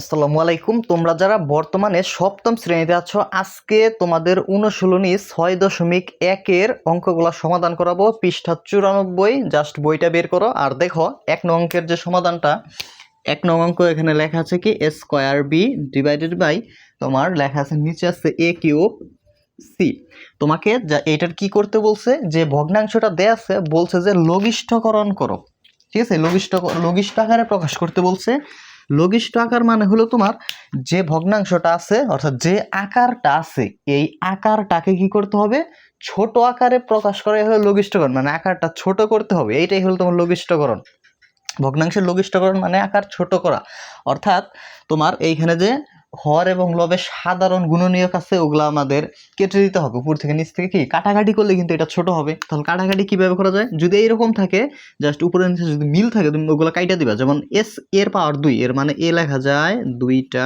আসসালামু আলাইকুম। তোমরা যারা বর্তমানে সপ্তম শ্রেণীতে আছো, আজকে তোমাদের অনুশীলনী ছয় দশমিক একের অঙ্কগুলো সমাধান করাবো, পৃষ্ঠা চুরানব্বই। জাস্ট বইটা বের করো। আর দেখো, এক নং অঙ্কের যে সমাধানটা, এক নং অঙ্ক এখানে লেখা আছে কি? A square B divided by তোমার লেখা আছে, নিচে আছে এ কিউব সি। তোমাকে যা এটার কি করতে বলছে? যে ভগ্নাংশটা দেয়া আছে, বলছে যে লঘিষ্ঠকরণ করো। ঠিক আছে? লঘিষ্ঠ লঘিষ্ঠ আকারে প্রকাশ করতে বলছে। লঘিষ্ঠ আকার মানে হলো তোমার যে ভগ্নাংশটা আছে, অর্থাৎ যে আকারটা আছে, এই আকারটাকে কি করতে হবে? ছোট আকারে প্রকাশ করা হলো লঘিষ্ঠকরণ মানে আকারটা ছোট করতে হবে। এইটাই হলো তোমার লঘিষ্ঠকরণ। ভগ্নাংশের লঘিষ্ঠকরণ মানে আকার ছোট করা। অর্থাৎ তোমার এইখানে যে হর এবং লবের সাধারণ গুণনীয়ক আছে, ওগুলো আমাদের কেটে দিতে হবে। উপর থেকে নিচ থেকে কি? কাটাকাটি করলে কিন্তু এটা ছোট হবে। তাহলে কাটাকাটি কীভাবে করা যায়? যদি এইরকম থাকে জাস্ট উপরে নিচে যদি মিল থাকে, তুমি ওগুলো কাইটা দিবা। যেমন এস এর পাওয়ার দুই, এর মানে এ লেখা যায় দুইটা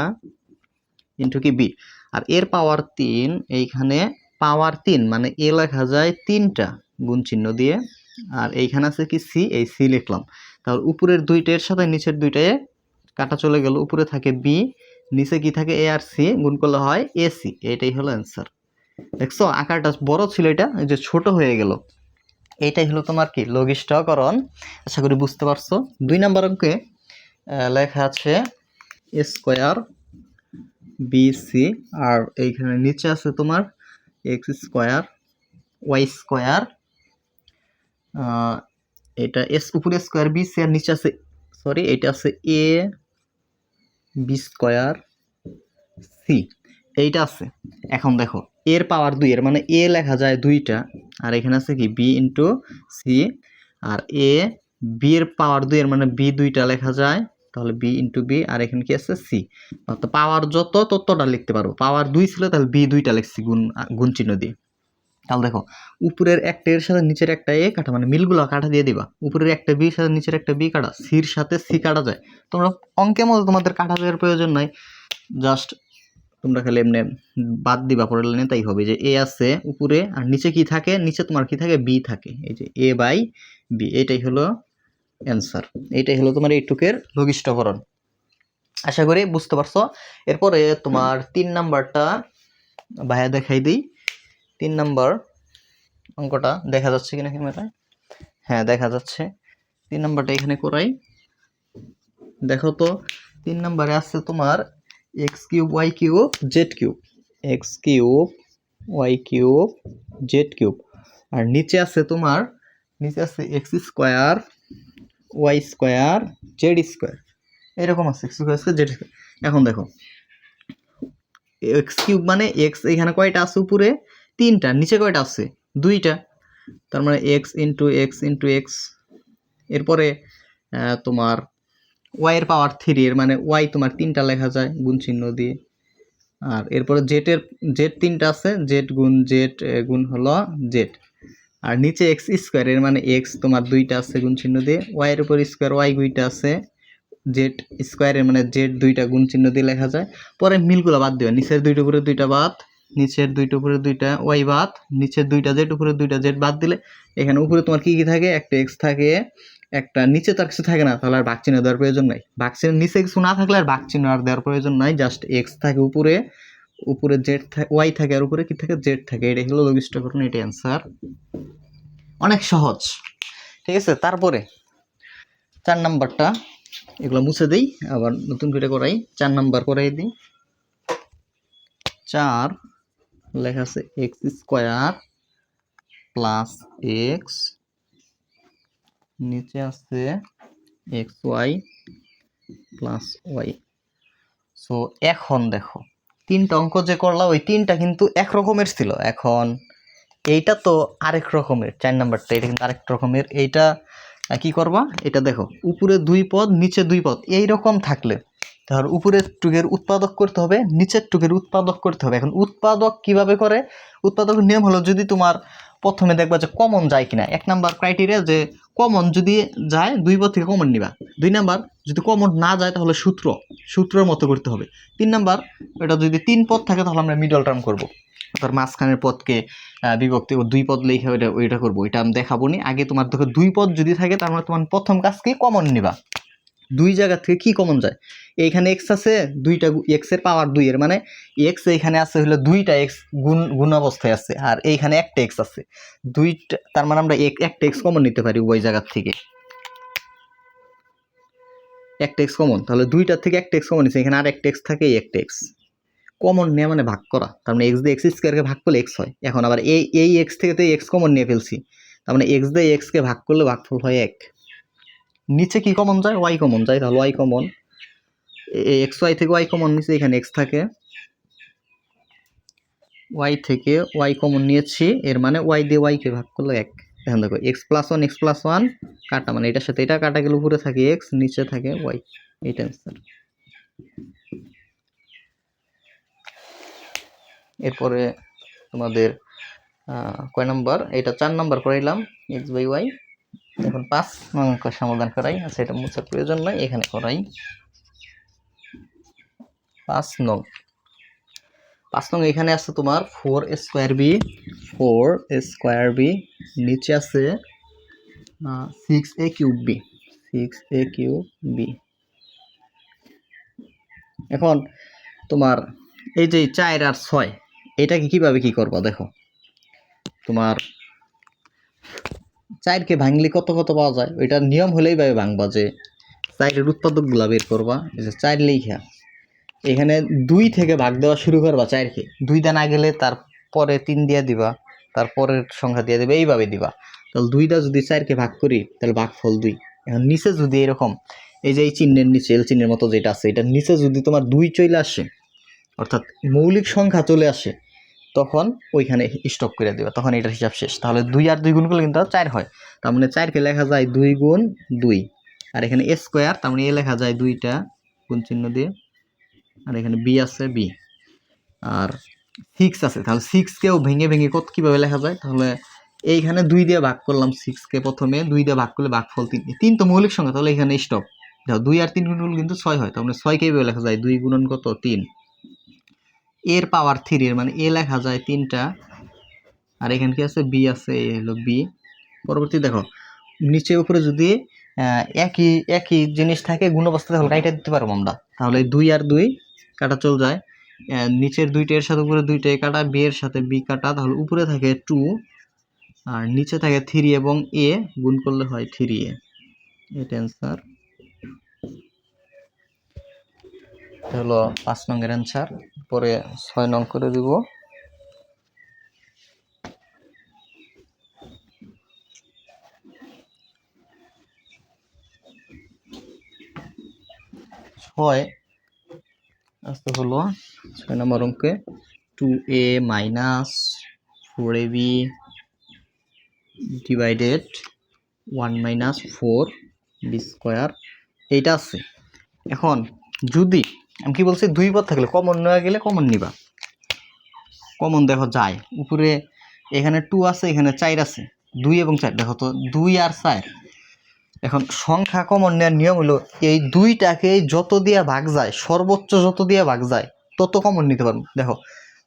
ইন্টু কি? বি আর এর পাওয়ার তিন, এইখানে পাওয়ার তিন মানে এ লেখা যায় তিনটা গুণ চিহ্ন দিয়ে। আর এইখানে আছে কি? সি এই সি লিখলাম। তাহলে উপরের দুইটার সাথে নিচের দুইটায় কাটা চলে গেল। উপরে থাকে বি নিচে কি থাকে এ আর সি গুণ করলে হয় এসি এটাই হলো অ্যান্সার দেখছ? আকারটা বড় ছিল এটা যে ছোট হয়ে গেল। এইটাই হলো তোমার কি? লঘিষ্ঠকরণ। আশা করি বুঝতে পারছ। দুই নম্বর অঙ্কে লেখা আছে স্কোয়ার বিসি আর এইখানে নিচে আছে তোমার এক্স স্কোয়ার ওয়াই স্কোয়ার এটা এস উপরে স্কোয়ার বিসি আর নিচে আছে সরি এটা আছে এ বি স্কোয়ার সি, এইটা আছে। এখন দেখো, এর পাওয়ার দুই, এর মানে এ লেখা যায় দুইটা, আর এখানে আছে কি? বি ইন্টু সি আর এ বি এর পাওয়ার দুই, এর মানে বি দুইটা লেখা যায়, তাহলে বি ইন্টু বি আর এখানে কি আছে? সি পাওয়ার যত ততটা লিখতে পারব, পাওয়ার দুই ছিল, তাহলে বি দুইটা লিখছি, গুণ গুণ চিহ্ন দিয়ে। তাহলে দেখো, উপরের একটা এর সাথে নিচের একটা এ কাটা মানে মিলগুলো কাটা দিয়ে দিবা। উপরের একটা বি, সাথে নিচের একটা বি কাটা সির সাথে সি কাটা যায়। তোমরা অঙ্কের মধ্যে তোমাদের কাটা দেওয়ার প্রয়োজন নাই। জাস্ট তোমরা খালি এমনি বাদ দিবা, পরের লাইনে তাই হবে যে এ আছে উপরে, আর নিচে কি থাকে? নিচে তোমার কি থাকে? বি থাকে। এই যে এ বাই বি, এটাই হলো অ্যান্সার এইটাই হলো তোমার এইটুকের লঘিষ্ঠকরণ। আশা করি বুঝতে পারছ। এরপরে তোমার তিন নাম্বারটা ভাইয়া দেখাই দিই। তিন নাম্বার অঙ্কটা দেখা যাচ্ছে কিনা ক্যামেরায় হ্যাঁ দেখা যাচ্ছে। তিন নাম্বারটা এখানে করাই। দেখো তো, তিন নাম্বারে আছে তোমার X cube Y cube Z cube X cube Y cube Z cube আর নিচে আছে তোমার, নিচে আছে X square Y square Z square এরকম আছে এক্স স্কোয়ার জেড স্কোয়ার এখন দেখো এক্স কিউব মানে এক্স এখানে কয়টা আছে উপরে? তিনটা, নিচে কয়টা আছে? দুইটা। তার মানে X into X into X এরপরে তোমার ওয়াইয়ের পাওয়ার থ্রি এর মানে ওয়াই তোমার তিনটা লেখা যায়, গুণ চিহ্ন দিয়ে। আর এরপরে জেটের জেড তিনটা আছে জেড গুণ জেড গুণ হলো জেড আর নিচে এক্স স্কোয়ার এর মানে এক্স তোমার দুইটা আছে, গুণ চিহ্ন দিয়ে। ওয়াই এর উপর স্কোয়ার ওয়াই দুইটা আছে জেড স্কোয়ারের মানে জেড দুইটা গুণ চিহ্ন দিয়ে লেখা যায়। পরে মিলগুলো বাদ দিবে নিচের দুইটা উপরে দুইটা বাদ। নিচের দুইটা উপরে দুইটা ওয়াই বাদ, নিচের দুইটা জেড উপরে দুইটা জেড বাদ দিলে এখানে উপরে তোমার কী কী থাকে? একটা এক্স থাকে, একটা নিচে তার কিছু থাকে না, তাহলে আর ভাগ চিহ্ন দেওয়ার প্রয়োজন নাই। ভাগ চিহ্ন নিচে কিছু না থাকলে আর ভাগ চিহ্ন আর দেওয়ার প্রয়োজন নাই জাস্ট এক্স থাকে উপরে উপরে জেড থাকে ওয়াই থাকে আর উপরে কি থাকে? জেড থাকে এটাই হলো লঘিষ্ঠকরণ, এটাই অ্যান্সার অনেক সহজ, ঠিক আছে? তারপরে চার নাম্বারটা, এগুলো মুছে দিই, আবার নতুন করে করাই, চার নাম্বার করাই দিই। চার লেখা আছে এক্স স্কোয়ার প্লাস এক্স নিচে আছে X Y plus Y so এখন দেখো, তিনটা অঙ্ক যে করলাম, ওই তিনটা কিন্তু এক রকমের ছিল। এখন এইটা তো আরেক রকমের, চার নাম্বারটা, এটা কিন্তু আরেক রকমের। এইটা কি করবা? এটা দেখো, উপরে দুই পদ, নিচে দুই পদ এই রকম থাকলে তাহলে উপরের টুকের উৎপাদক করতে হবে নিচের টুকের উৎপাদক করতে হবে। এখন উৎপাদক কীভাবে করে? উৎপাদকের নিয়ম হলো যদি তোমার প্রথমে দেখবা যে কমন যায় কিনা। এক নাম্বার ক্রাইটেরিয়া যে কমন যদি যায় দুই পদ থেকে কমন নিবা। দুই নাম্বার যদি কমন না যায় তাহলে সূত্র সূত্রের মতো করতে হবে। তিন নাম্বার এটা যদি তিন পদ থাকে তাহলে আমরা মিডল টার্ম করব। তার মাঝখানের আহ, বিভক্তি দুই পদ লেখা ওইটা ওইটা করব। ওইটা আমি দেখাবো নি আগে তোমার দেখো দুই পদ যদি থাকে তার মানে তোমার প্রথম কাজ কি কমন নিবা। দুই জায়গা থেকে কি কমন যায়? এইখানে এক্স আছে, দুইটা এক্সের পাওয়ার দুই এর মানে এক্স এইখানে আছে হলো দুইটা এক্স গুণ গুণ অবস্থায় আছে, আর এইখানে একটা এক্স আছে। দুইটা, তার মানে আমরা এক- একটা এক্স কমন নিতে পারি ওই জায়গার থেকে। একটা এক্স কমন তাহলে দুইটার থেকে একটা এক্স কমন নিচ্ছে এখানে আর একটা এক্স থাকে একটা এক্স কমন নেওয়া মানে ভাগ করা, তার মানে এক্স দিয়ে এক্স স্কোয়ারকে ভাগ করলে এক্স হয়। এখন আবার এই এই এক্স থেকে তো এক্স কমন নিয়ে ফেলছি, তার মানে এক্স দিয়ে এক্সকে ভাগ করলে ভাগফল হয় এক। নিচে কি কমন যায়? ওয়াই কমন যায়, তাহলে ওয়াই কমন এক্স ওয়াই থেকে ওয়াই কমন নিচে এখানে এক্স থাকে। ওয়াই থেকে ওয়াই কমন নিয়েছি, এর মানে ওয়াই দিয়ে ওয়াইকে ভাগ করলে এক। এখন দেখো X plus one X plus one কাটা মানে এটার সাথে এটা কাটা গেলে উপরে থাকে এক্স নিচে থাকে ওয়াই এইটা অ্যান্সার এরপরে তোমাদের কয় নাম্বার? এটা চার নাম্বার করাইলাম এক্স বাই ওয়াই এখন পাঁচ সমাধান করাই আচ্ছা এটা মোছার প্রয়োজন নয় এখানে করাই। পাঁচ নং। পাঁচ নং এখানে আছে তোমার four square B four square B নিচে আছে six A cube B six A cube B এখন তোমার এই যে চার আর ছয়, এটাকে কীভাবে কি করবা দেখো? তোমার চারকে ভাঙলে কত কত পাওয়া যায়? ওইটার নিয়ম হলেই ভাবে ভাঙবা যে চারের উৎপাদকগুলা বের করবা, এই যে চার লেখা এখানে দুই থেকে ভাগ দেওয়া শুরু করবা চারকে। দুই দান গেলে তারপরে তিন দিয়ে দিবা তারপরের সংখ্যা দিয়ে দিবা, এইভাবে দিবা। তাহলে দুইটা যদি চারকে ভাগ করি, তাহলে ভাগ ফল দুই। এখন নিচে যদি এরকম, এই যে এই চিহ্নের নিচে এল চিহ্নের মতো যেটা আছে এটার নিচে যদি তোমার দুই চলে আসে, অর্থাৎ মৌলিক সংখ্যা চলে আসে, তখন ওইখানে স্টপ করে দিবা। তখন এটার হিসাব শেষ। তাহলে দুই আর দুই গুণ করলে কিন্তু চার হয়। তার মানে চারকে লেখা যায় দুই গুণ দুই। আর এখানে স্কোয়ার তার মানে এ লেখা যায় দুইটা, গুণ চিহ্ন দিয়ে আর এখানে বি আছে বি আর সিক্স আছে, তাহলে সিক্সকেও ভেঙে ভেঙে কত কীভাবে লেখা যায়? তাহলে এইখানে দুই দিয়ে ভাগ করলাম সিক্সকে প্রথমে, দুই দিয়ে ভাগ করলে ভাগফল তিন। তিন তো মৌলিক সংখ্যা, তাহলে এখানে স্টপ দেখো, দুই আর তিন গুণ কিন্তু ছয় হয় তাহলে মানে ছয়কে এইভাবে লেখা যায়? দুই গুণন কত? তিন। এর পাওয়ার থ্রি এর মানে এ লেখা যায় তিনটা। আর এখানে কি আছে? বি আছে, এ হলো বি পরবর্তী দেখো, নিচে উপরে যদি একই একই জিনিস থাকে গুণ অবস্থা তাহলে কাইটা দিতে পারব আমরা। তাহলে দুই আর দুই কাটা চল যায়। নিচের দুইটা, এর সাথে উপরে দুইটা এ কাটা বি এর সাথে বি কাটা, তাহলে উপরে থাকে টু আর নিচে থাকে থ্রি এবং এ গুণ করলে হয় থ্রি এ এটা অ্যান্সার হলো পাঁচ নংয়ের অ্যান্সার পরে ছয় নং করে দিব। ছয় আস্তে হলো। ছয় নম্বর অঙ্কে two A minus four A B divided one minus four B square এইটা আছে। এখন যদি, আমি কি বলছি দুই পদ থাকলে কমন নেওয়া গেলে কমন নিবা। কমন দেখো যায়। উপরে এখানে টু আছে, এখানে চার আছে। দুই এবং চার, দেখো তো, দুই আর চার। এখন সংখ্যা কমন নেওয়ার নিয়ম হলো, এই দুইটাকে যত দিয়া ভাগ যায়, সর্বোচ্চ যত দিয়া ভাগ যায়, তত কমন নিতে পারব। দেখো,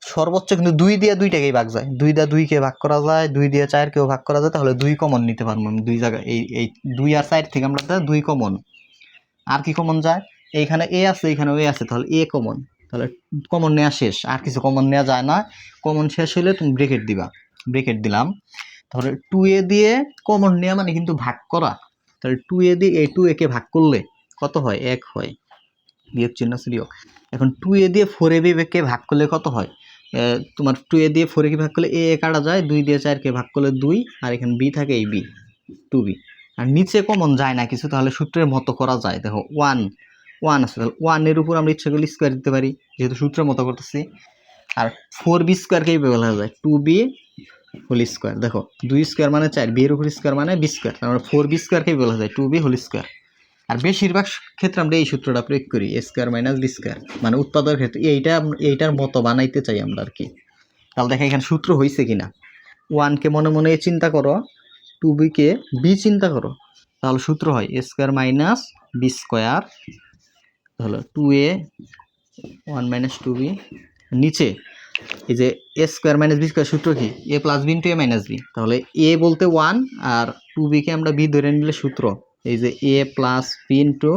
সর্বোচ্চ কিন্তু দুই দিয়ে দুইটাকেই ভাগ যায়। দুই দিয়ে দুইকে ভাগ করা যায়, দুই দিয়ে চারকেও ভাগ করা যায়, তাহলে দুই কমন নিতে পারব আমি দুই জায়গায়। এই এই দুই আর চার থেকে আমরা দুই কমন। আর কি কমন যায়? এইখানে এ আছে এইখানে এ আছে, তাহলে এ কমন। তাহলে কমন নেওয়া শেষ। আর কিছু কমন নেওয়া যায় না। কমন শেষ হলে তুমি ব্রেকেট দিবা। ব্রেকেট দিলাম। তাহলে টু এ দিয়ে কমন নেওয়া মানে কিন্তু ভাগ করা। তাহলে টু এ দিয়ে এ টু একে ভাগ করলে কত হয়? এক হয়। বিয়োগ চিহ্ন বিয়োগ। এখন টু এ দিয়ে ফোর এ কে ভাগ করলে কত হয়? তোমার টু এ দিয়ে ফোর এ কে ভাগ করলে এ এ কাটা যায়, দুই দিয়ে চারকে ভাগ করলে দুই, আর এখানে বি থাকে এই বি টু বি আর নিচে কমন যায় না কিছু, তাহলে সূত্রের মতো করা যায়। দেখো ওয়ান ওয়ান আছে। তাহলে ওয়ানের উপর আমরা ইচ্ছা করলে স্কোয়ার দিতে পারি, যেহেতু সূত্রের মতো করতেছি। আর ফোর বি স্কোয়ারকেই বলা যায়। টু বি হোল স্কোয়ার দেখো, দুই স্কোয়ার মানে চার বি এর উপর স্কোয়ার মানে বি স্কোয়ার তার মানে ফোর বি স্কোয়ারকেই বলা যায়? টু বি হোল স্কোয়ার আর বেশিরভাগ ক্ষেত্রে আমরা এই সূত্রটা প্রয়োগ করি A square minus B square মানে উৎপাদনের ক্ষেত্রে, এইটা, এইটার মতো বানাইতে চাই আমরা আর কি। তাহলে দেখা এখানে সূত্র হয়েছে কিনা? ওয়ানকে মনে মনে চিন্তা করো টু বিকে বি চিন্তা করো, তাহলে সূত্র হয় A square minus B square তাহলে two A one minus two B নিচে এই যে A square minus B square সূত্র কি? A plus B into A minus B তাহলে এ বলতে ওয়ান আর টু বিকে আমরা বি ধরে নিলে সূত্র। এই যে A plus B into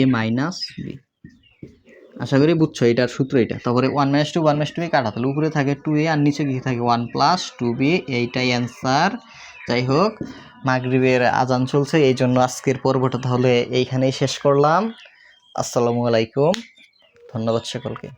A minus B আশা করি বুঝছ, এটার সূত্র এটা। তারপরে one minus two one minus two কাটা। তাহলে উপরে থাকে টু এ আর নিচে কি থাকে ওয়ান প্লাস টু বি এইটাই অ্যান্সার যাই হোক, মাগরিবের আজান চলছে, এই জন্য আজকের পর্বটা তাহলে এইখানেই শেষ করলাম। আসসালামু আলাইকুম। ধন্যবাদ সকলকে।